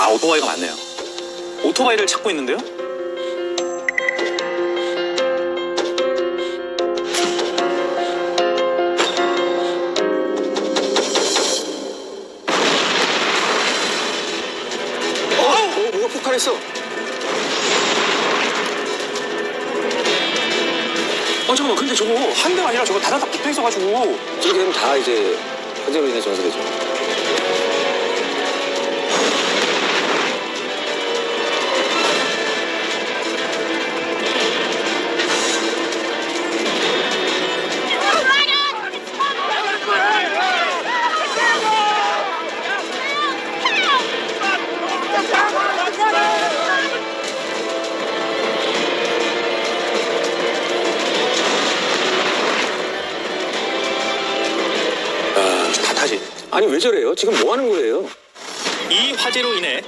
아, 오토바이가 많네요. 오토바이를 찾고 있는데요? 어, 어, 뭐가 폭발했어? 어, 잠깐만. 근데 저거 한 대가 아니라 저거 다다닥 붙어 있어가지고. 이렇게 되면 다 이제 화재로 인해 전사되죠. 다 타지. 아니 왜 저래요? 지금 뭐 하는 거예요? 이 화재로 인해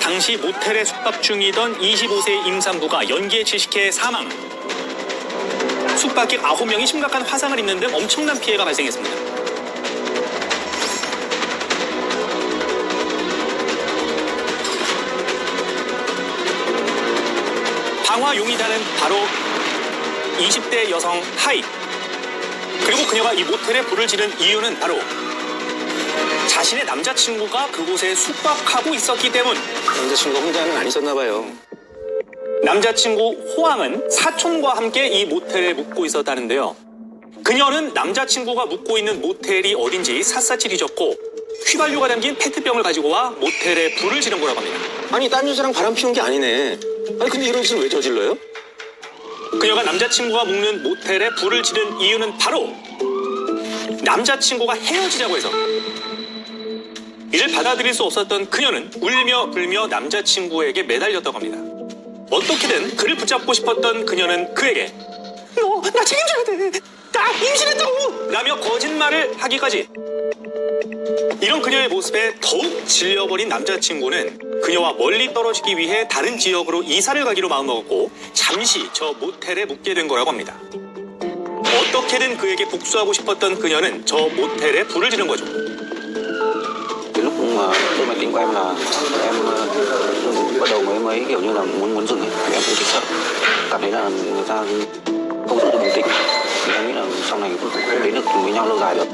당시 모텔에 숙박 중이던 25세 임산부가 연기에 질식해 사망. 숙박객 9명이 심각한 화상을 입는 등 엄청난 피해가 발생했습니다. 방화 용의자는 바로 20대 여성 하이. 그리고 그녀가 이 모텔에 불을 지른 이유는 바로 자신의 남자친구가 그곳에 숙박하고 있었기 때문. 남자친구가 혼자는 안 있었나 봐요. 남자친구 호황은 사촌과 함께 이 모텔에 묵고 있었다는데요. 그녀는 남자친구가 묵고 있는 모텔이 어딘지 샅샅이 뒤졌고 휘발유가 담긴 페트병을 가지고 와 모텔에 불을 지른 거라고 합니다. 아니 딴 여자랑 바람 피운 게 아니네. 아니 근데 이런 짓을 왜 저질러요? 그녀가 남자친구가 묵는 모텔에 불을 지른 이유는 바로 남자친구가 헤어지자고 해서 이를 받아들일 수 없었던 그녀는 울며 불며 남자친구에게 매달렸다고 합니다. 어떻게든 그를 붙잡고 싶었던 그녀는 그에게 너 나 책임져야 돼. 나 임신했다고. 라며 거짓말을 하기까지. 이런 그녀의 모습에 더욱 질려버린 남자친구는 그녀와 멀리 떨어지기 위해 다른 지역으로 이사를 가기로 마음먹었고 잠시 저 모텔에 묵게 된 거라고 합니다. 어떻게든 그에게 복수하고 싶었던 그녀는 저 모텔에 불을 지른 거죠. Của em là em bắt đầu mới mới kiểu như là muốn muốn dừng ấy thì em cũng chỉ sợ cảm thấy là người ta không giữ được bình tĩnh thì em nghĩ là sau này cũng không đến được với nhau lâu dài được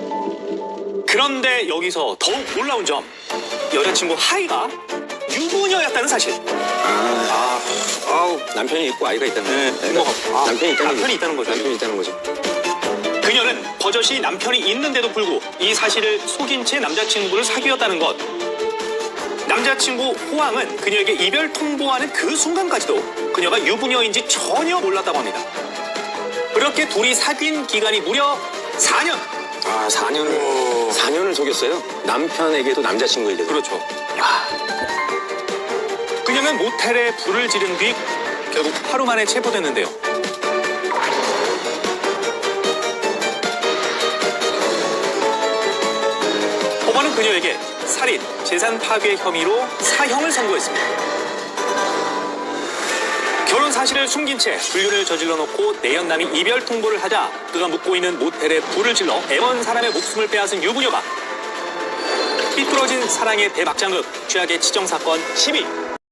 그런데 여기서 더욱 놀라운 점 여자친구 하이가 유부녀였다는 사실. 아, 아우 남편이 있고 아이가 있다는 네, 거죠. 뭐, 아, 남편이 있다는 남편이. 있다는 거죠. 남편이 있다는 거죠. 그녀는 버젓이 남편이 있는데도 불구 이 사실을 속인 채 남자친구를 사귀었다는 것. 남자친구 호황은 그녀에게 이별 통보하는 그 순간까지도 그녀가 유부녀인지 전혀 몰랐다고 합니다. 그렇게 둘이 사귄 기간이 무려 4년. 아 4년 4년을 속였어요. 남편에게도 남자친구에 대해서. 그렇죠. 그녀는 모텔에 불을 지른 뒤 결국 하루 만에 체포됐는데요. 법원은 그녀에게 살인, 재산 파괴 혐의로 사형을 선고했습니다. 결혼 사실을 숨긴 채 불륜을 저질러 놓고 내연남이 이별 통보를 하자 그가 묵고 있는 모텔에 불을 질러 애원 사람의 목숨을 빼앗은 유부녀가 삐뚤어진 사랑의 대박장극 최악의 치정 사건 10위